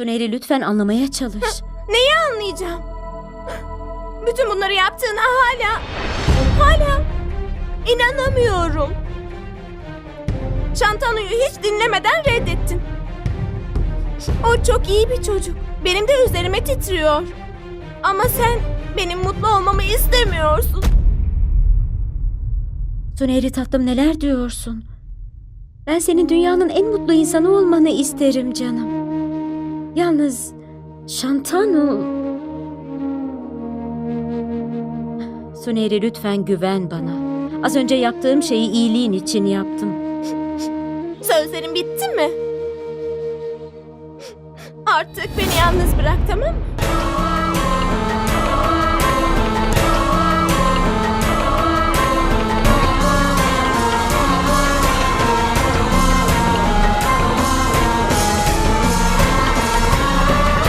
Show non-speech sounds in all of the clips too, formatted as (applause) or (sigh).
Suneri lütfen anlamaya çalış. Neyi anlayacağım? Bütün bunları yaptığına hala... Hala... inanamıyorum. Şantanu'yu hiç dinlemeden reddettin. O çok iyi bir çocuk. Benim de üzerime titriyor. Ama sen benim mutlu olmamı istemiyorsun. Suneri tatlım neler diyorsun? Ben senin dünyanın en mutlu insanı olmanı isterim canım. Yalnız Şantanu... Suneri lütfen güven bana. Az önce yaptığım şeyi iyiliğin için yaptım. Sözlerin bitti mi? Artık beni yalnız bırak tamam mı?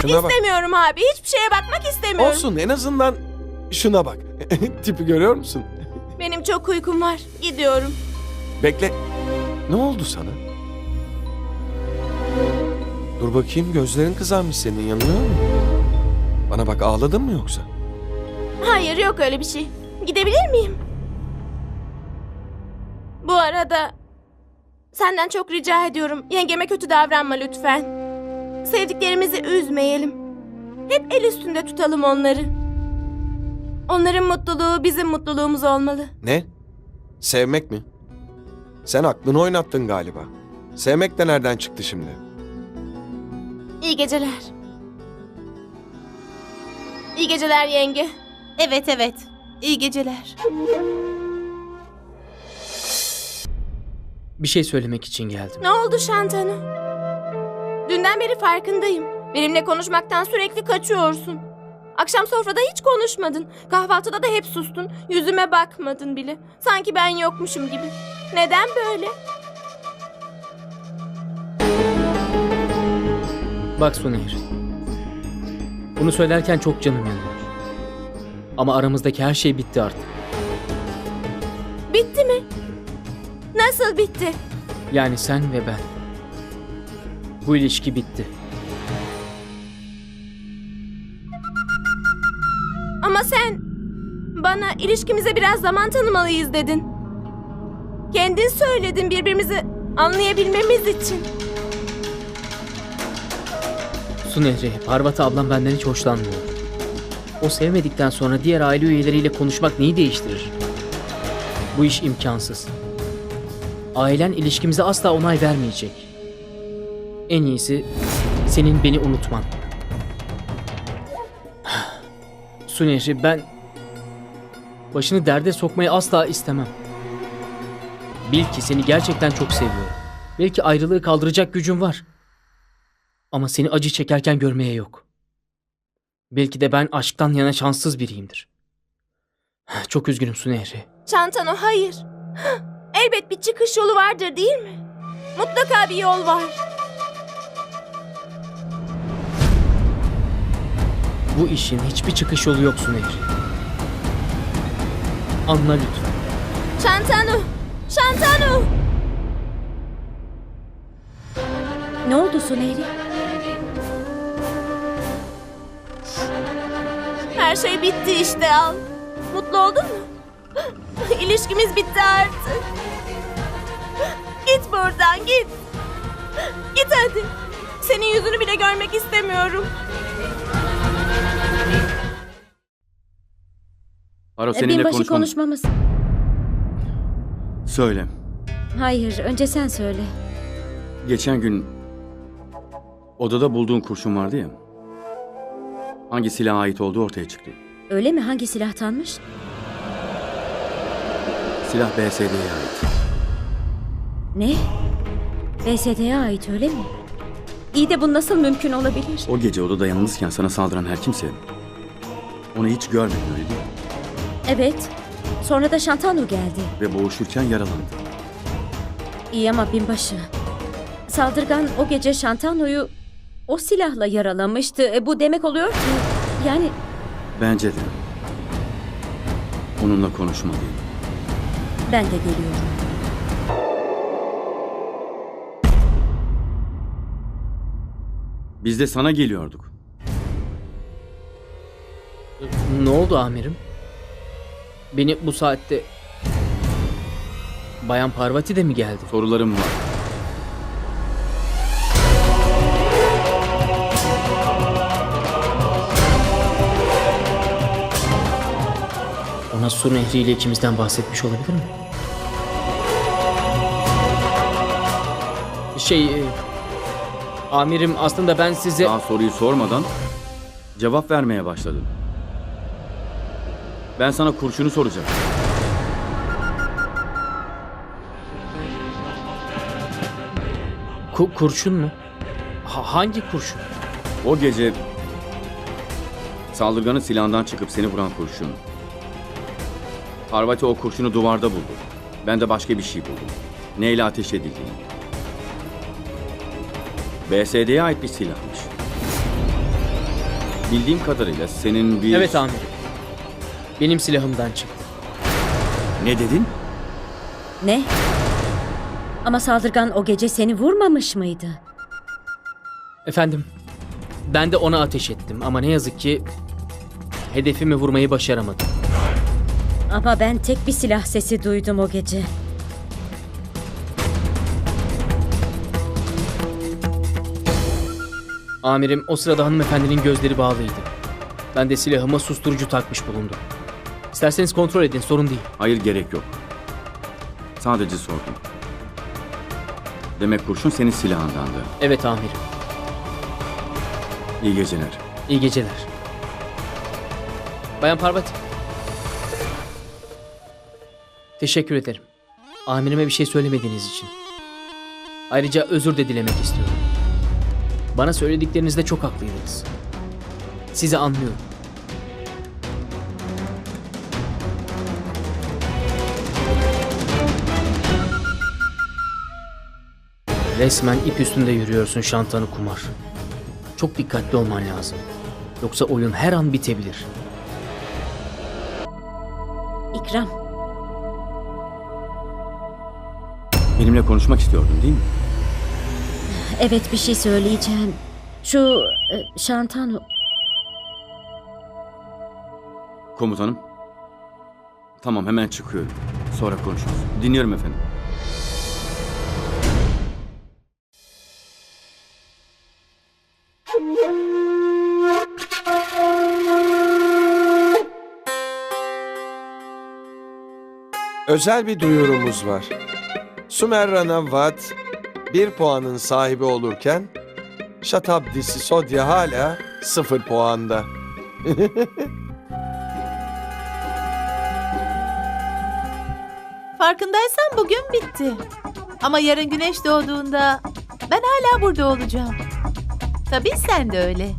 Şuna bak. İstemiyorum abi. Hiçbir şeye bakmak istemiyorum. Olsun en azından şuna bak. (laughs) Tipi görüyor musun? Benim çok uykum var. Gidiyorum. Bekle. Ne oldu sana? Dur bakayım gözlerin kızarmış senin yanıyor mu? Bana bak ağladın mı yoksa? Hayır yok öyle bir şey. Gidebilir miyim? Bu arada senden çok rica ediyorum. Yengeme kötü davranma lütfen. Sevdiklerimizi üzmeyelim. Hep el üstünde tutalım onları. Onların mutluluğu bizim mutluluğumuz olmalı. Ne? Sevmek mi? Sen aklını oynattın galiba. Sevmek de nereden çıktı şimdi? İyi geceler. İyi geceler yenge. Evet evet. İyi geceler. Bir şey söylemek için geldim. Ne oldu Şantanu? Dünden beri farkındayım. Benimle konuşmaktan sürekli kaçıyorsun. Akşam sofrada hiç konuşmadın. Kahvaltıda da hep sustun. Yüzüme bakmadın bile. Sanki ben yokmuşum gibi. Neden böyle? Bak Sunehir. Bunu söylerken çok canım yanıyor. Ama aramızdaki her şey bitti artık. Bitti mi? Nasıl bitti? Yani sen ve ben. Bu ilişki bitti. Ama sen bana ilişkimize biraz zaman tanımalıyız dedin. Kendin söyledin birbirimizi anlayabilmemiz için. Sunehri, Parvati ablam benden hiç hoşlanmıyor. O sevmedikten sonra diğer aile üyeleriyle konuşmak neyi değiştirir? Bu iş imkansız. Ailen ilişkimize asla onay vermeyecek. En iyisi senin beni unutman. Sunehri ben başını derde sokmayı asla istemem. Bil ki seni gerçekten çok seviyorum. Belki ayrılığı kaldıracak gücüm var. Ama seni acı çekerken görmeye yok. Belki de ben aşktan yana şanssız biriyimdir. Çok üzgünüm Sunehri. Şantano hayır. Elbet bir çıkış yolu vardır değil mi? Mutlaka bir yol var. Bu işin hiçbir çıkış yolu yok Sunehri. Anla lütfen. Şantano! Şantano! Ne oldu Suneri? Her şey bitti işte al. Mutlu oldun mu? İlişkimiz bitti artık. Git buradan git. Git hadi. Senin yüzünü bile görmek istemiyorum. Aro seninle Binbaşı konuşmam. konuşmamız. Söyle. Hayır, önce sen söyle. Geçen gün odada bulduğun kurşun vardı ya. Hangi silaha ait olduğu ortaya çıktı. Öyle mi? Hangi silahtanmış? Silah BSD'ye ait. Ne? BSD'ye ait öyle mi? İyi de bu nasıl mümkün olabilir? O gece odada yalnızken sana saldıran her kimse onu hiç görmedi öyle değil mi? Evet. Sonra da Şantanu geldi. Ve boğuşurken yaralandı. İyi ama binbaşı. Saldırgan o gece Şantanu'yu o silahla yaralamıştı. E, bu demek oluyor ki... Yani Bence de. Onunla konuşmalıyım. ben de geliyorum. Biz de sana geliyorduk. Ne oldu amirim? Beni bu saatte... Bayan Parvati de mi geldi? Sorularım var. Ona su nehriyle ikimizden bahsetmiş olabilir mi? Şey... e, Amirim aslında ben size... Daha soruyu sormadan cevap vermeye başladın. Ben sana kurşunu soracağım. Ku- kurşun mu? Ha- hangi kurşun? O gece saldırganın silahından çıkıp seni vuran kurşun. Parvati o kurşunu duvarda buldu. Ben de başka bir şey buldum. Neyle ateş edildiğini. BSD'ye ait bir silahmış. Bildiğim kadarıyla senin bir... Evet amirim. Benim silahımdan çıktı. Ne dedin? Ne? Ama saldırgan o gece seni vurmamış mıydı? Efendim, ben de ona ateş ettim ama ne yazık ki hedefimi vurmayı başaramadım. Ama ben tek bir silah sesi duydum o gece. Amirim o sırada hanımefendinin gözleri bağlıydı. Ben de silahıma susturucu takmış bulundum. İsterseniz kontrol edin, sorun değil. Hayır gerek yok. Sadece sordum. Demek kurşun senin silahındandı. Evet amirim, İyi geceler. iyi geceler. Bayan Parvati. Teşekkür ederim. Amirime bir şey söylemediğiniz için. Ayrıca özür de dilemek istiyorum. Bana söylediklerinizde çok haklıydınız. Sizi anlıyorum. Resmen ip üstünde yürüyorsun şantanı kumar. Çok dikkatli olman lazım. Yoksa oyun her an bitebilir. İkram, Benimle konuşmak istiyordun değil mi? evet bir şey söyleyeceğim. Şu e, Şantanu, Komutanım. Tamam hemen çıkıyorum. Sonra konuşuruz. Dinliyorum efendim. Özel bir duyurumuz var. Sumerrana Vat bir puanın sahibi olurken Şatabdi Sisodya hala sıfır puanda. (laughs) Farkındaysan bugün bitti. Ama yarın güneş doğduğunda ben hala burada olacağım. Tabii sen de öyle.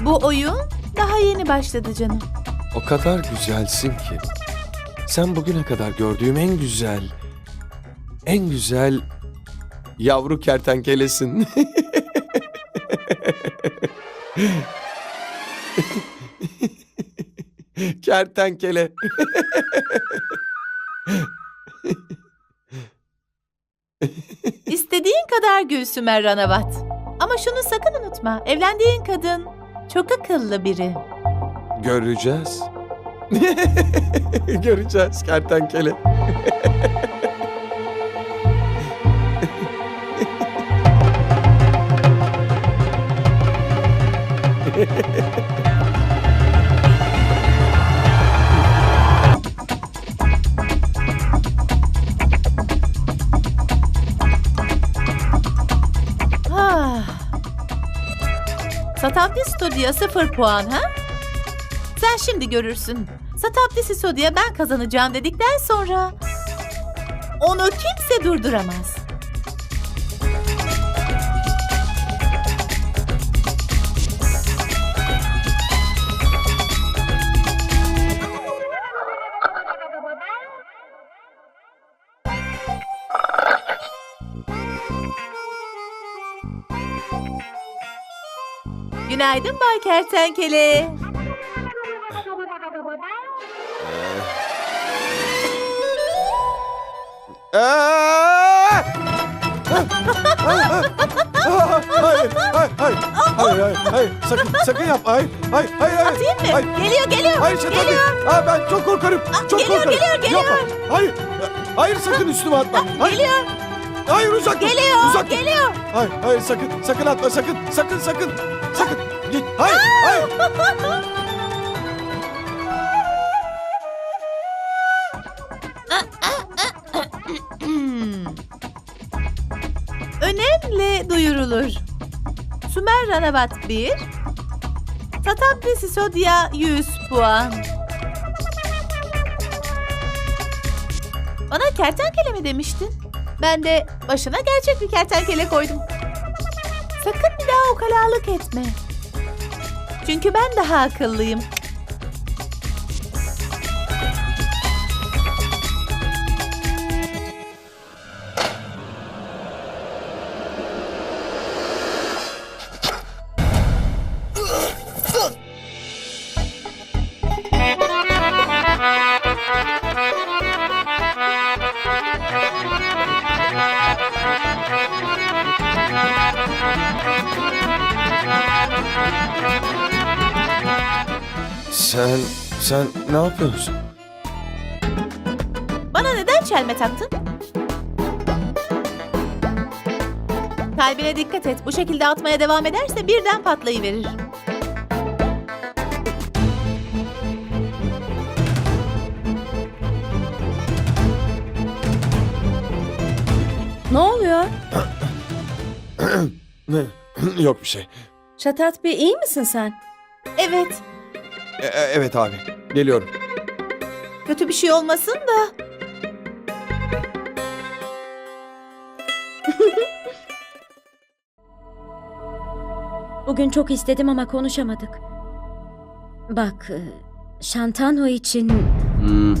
Bu oyun daha yeni başladı canım. O kadar güzelsin ki. Sen bugüne kadar gördüğüm en güzel, en güzel yavru kertenkelesin. (laughs) Kertenkele. (laughs) İstediğin kadar gül Sümer Ranavat. Ama şunu sakın unutma. Evlendiğin kadın çok akıllı biri. Göreceğiz. (laughs) Göreceğiz kertenkele. Ah. Satapti Stodya sıfır puan ha? Sen şimdi görürsün. Satapti Stodya ben kazanacağım dedikten sonra onu kimse durduramaz. Günaydın Bay Kertenkele. Hayır, hayır, hayır, hayır, hayır, hayır, sakın, sakın yapma, hayır, hayır, hayır, hayır. Atayım mı? Hayır. Geliyor geliyor. Hayır Şatabi. Geliyor. Aa, ben çok korkarım. Çok geliyor, korkarım. geliyor, geliyor. Yapma. Hayır. Hayır sakın üstüme atma. Hayır. Geliyor. Hayır uzak dur. Geliyor. Uzak dur. Geliyor. Hayır, hayır sakın, sakın atma, sakın, sakın, sakın, sakın. Git. Hayır, hayır. Duyurulur. Sümer Ranavat 1, Tatapri Sisodya 100 puan. Bana kertenkele mi demiştin? Ben de başına gerçek bir kertenkele koydum. Sakın bir daha ukalalık etme. Çünkü ben daha akıllıyım. Sen, ne yapıyorsun? Bana neden çelme taktın? Kalbine dikkat et. Bu şekilde atmaya devam ederse birden patlayıverir. Ne oluyor? (coughs) Ne? (coughs) Yok bir şey. Şatat Bey iyi misin sen? Evet, E- e- evet abi, geliyorum. kötü bir şey olmasın da. (laughs) Bugün çok istedim ama konuşamadık. Bak, e, Şantano için Hmm.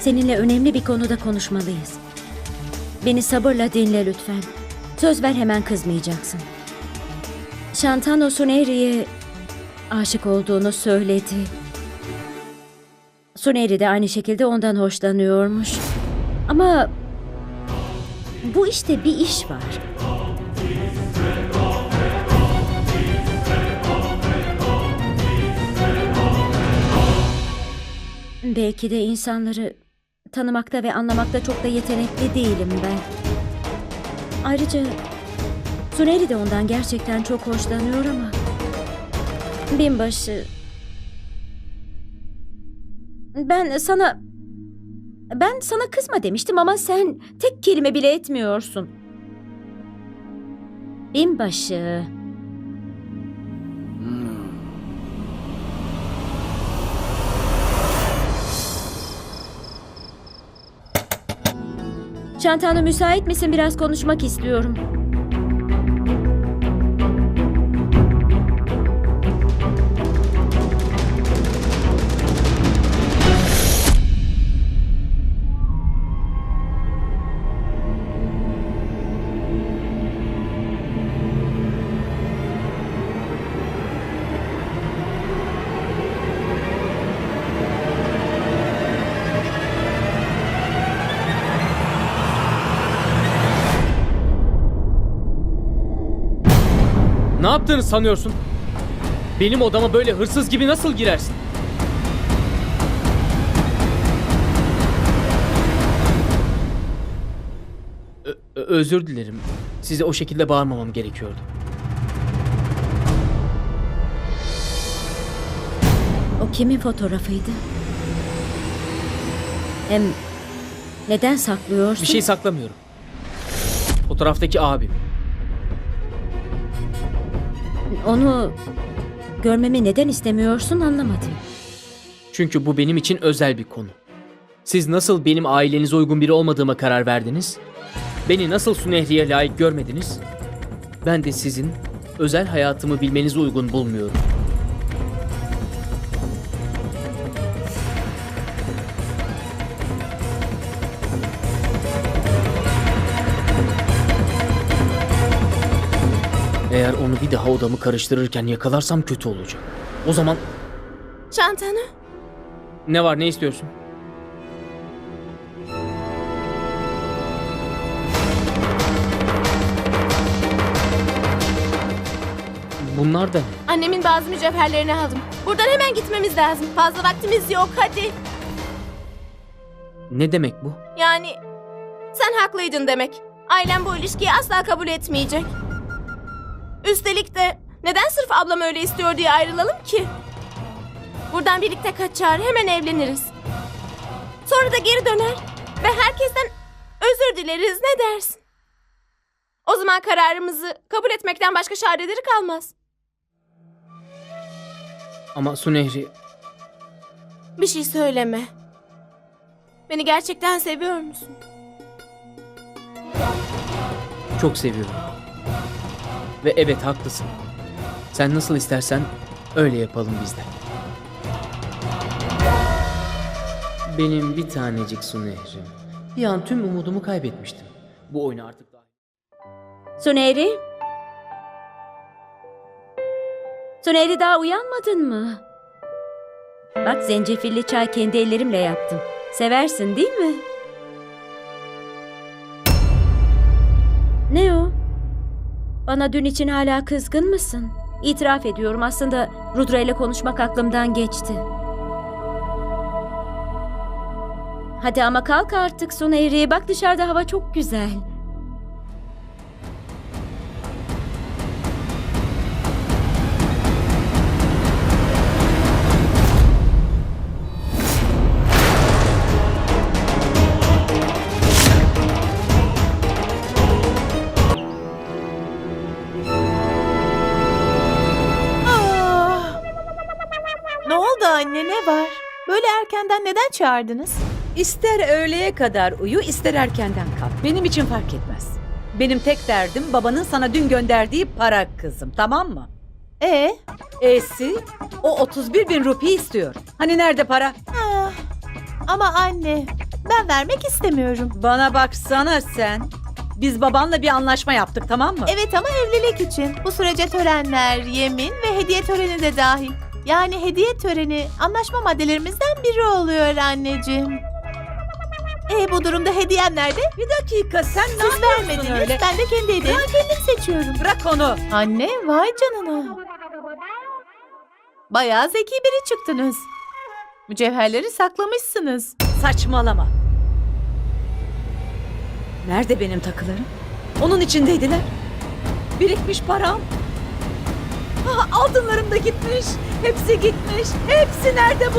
seninle önemli bir konuda konuşmalıyız. Beni sabırla dinle lütfen. Söz ver hemen kızmayacaksın. Şantano Suneri'ye aşık olduğunu söyledi. Suneri de aynı şekilde ondan hoşlanıyormuş. Ama bu işte bir iş var. Belki de insanları tanımakta ve anlamakta çok da yetenekli değilim ben. Ayrıca Suneri de ondan gerçekten çok hoşlanıyor ama binbaşı ben sana ben sana kızma demiştim ama sen tek kelime bile etmiyorsun. Binbaşı. Şantano müsait misin? Biraz konuşmak istiyorum. Yaptığını sanıyorsun? Benim odama böyle hırsız gibi nasıl girersin? Ö- özür dilerim. Size o şekilde bağırmamam gerekiyordu. O kimin fotoğrafıydı? Hem neden saklıyorsun? Bir şey saklamıyorum. Fotoğraftaki abim. Onu görmemi neden istemiyorsun anlamadım. Çünkü bu benim için özel bir konu. Siz nasıl benim ailenize uygun biri olmadığıma karar verdiniz? Beni nasıl Sunehri'ye layık görmediniz? Ben de sizin özel hayatımı bilmenizi uygun bulmuyorum. Eğer onu bir daha odamı karıştırırken yakalarsam kötü olacak. O zaman Şantanu. Ne var ne istiyorsun? Bunlar da ne? Annemin bazı mücevherlerini aldım. Buradan hemen gitmemiz lazım. Fazla vaktimiz yok hadi. Ne demek bu? Yani sen haklıydın demek. Ailem bu ilişkiyi asla kabul etmeyecek. Üstelik de neden sırf ablam öyle istiyor diye ayrılalım ki? Buradan birlikte kaçar, hemen evleniriz. Sonra da geri döner ve herkesten özür dileriz ne dersin? O zaman kararımızı kabul etmekten başka çareleri kalmaz. Ama su nehri Bir şey söyleme. Beni gerçekten seviyor musun? çok seviyorum. Ve evet haklısın. Sen nasıl istersen öyle yapalım biz de. Benim bir tanecik su nehrim. Bir an tüm umudumu kaybetmiştim. Bu oyunu artık daha... Suneri? Suneri daha uyanmadın mı? Bak zencefilli çay kendi ellerimle yaptım. Seversin değil mi? Bana dün için hala kızgın mısın? İtiraf ediyorum aslında Rudra ile konuşmak aklımdan geçti. Hadi ama kalk artık Suneri. Bak dışarıda hava çok güzel. Anne ne var? Böyle erkenden neden çağırdınız? İster öğleye kadar uyu, ister erkenden kalk. Benim için fark etmez. Benim tek derdim babanın sana dün gönderdiği para kızım, tamam mı? E E'si o 31 bin rupi istiyor. Hani nerede para? ah, ama anne ben vermek istemiyorum. Bana baksana sen. Biz babanla bir anlaşma yaptık tamam mı? Evet ama evlilik için. Bu sürece törenler, yemin ve hediye töreni de dahil. Yani hediye töreni anlaşma maddelerimizden biri oluyor anneciğim. E bu durumda hediyem nerede? Bir dakika sen ne Siz yapıyorsun vermediniz. öyle? Ben de kendi hediyemi kendim seçiyorum. Bırak onu. Anne vay canına. Bayağı zeki biri çıktınız. Mücevherleri saklamışsınız. Saçmalama. Nerede benim takılarım? Onun içindeydiler. Birikmiş param. Ah, altınlarım da gitmiş. Hepsi gitmiş. Hepsi nerede bu?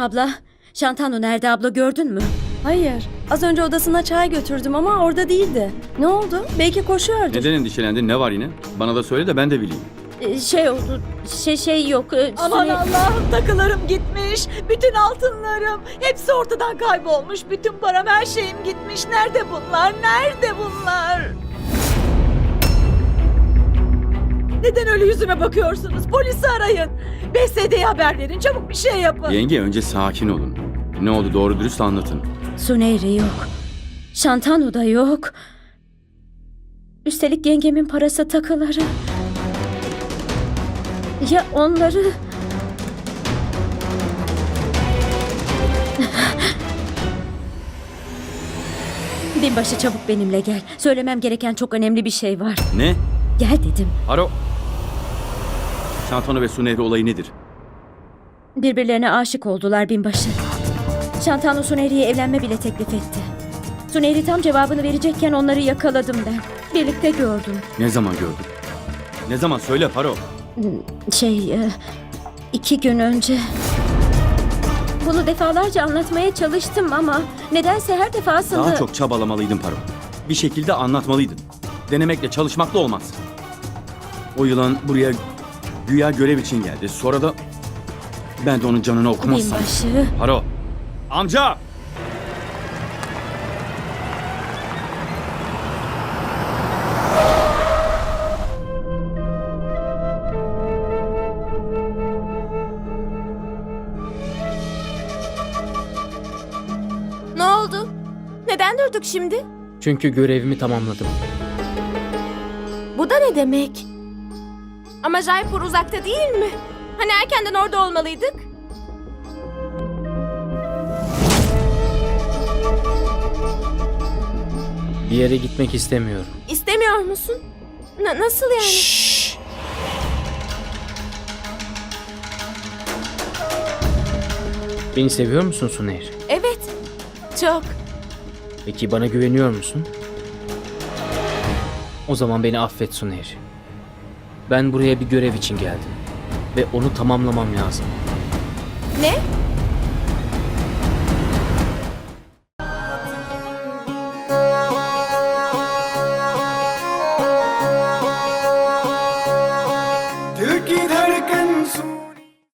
Abla, Şantanu nerede abla gördün mü? Hayır. Az önce odasına çay götürdüm ama orada değildi. Ne oldu? Belki koşuyordu. Neden endişelendin? Ne var yine? Bana da söyle de ben de bileyim. Ee, Şey oldu, şey şey yok. ee, Aman Sune- Allah'ım takılarım gitmiş. Bütün altınlarım. Hepsi ortadan kaybolmuş. Bütün param her şeyim gitmiş. Nerede bunlar? Nerede bunlar? Neden öyle yüzüme bakıyorsunuz? Polisi arayın. BSD'ye haber verin. Çabuk bir şey yapın. Yenge önce sakin olun. Ne oldu doğru dürüst anlatın. Suneyri yok. Şantanu da yok. Üstelik yengemin parası takıları. Ya onları... Binbaşı çabuk benimle gel. Söylemem gereken çok önemli bir şey var. Ne? Gel dedim. Haro. Şantano ve Su Nehri olayı nedir? Birbirlerine aşık oldular binbaşı. Şantanu Suneri'ye evlenme bile teklif etti. Suneri tam cevabını verecekken onları yakaladım ben. Birlikte gördüm. Ne zaman gördün? Ne zaman söyle Haro. Şey, e, iki gün önce... Bunu defalarca anlatmaya çalıştım ama nedense her defasında... Daha çok çabalamalıydın Paro. Bir şekilde anlatmalıydın. Denemekle çalışmakla olmaz. O yılan buraya güya görev için geldi. Sonra da ben de onun canını okumazsam. Binbaşı, Haro. Amca! Ne oldu? Neden durduk şimdi? Çünkü görevimi tamamladım. Bu da ne demek? Ama Jaipur uzakta değil mi? Hani erkenden orada olmalıydık? Bir yere gitmek istemiyorum. İstemiyor musun? Na- nasıl yani? Şşş. Beni seviyor musun Suner? Evet. Çok. Peki bana güveniyor musun? O zaman beni affet Suner. Ben buraya bir görev için geldim. Ve onu tamamlamam lazım. Ne?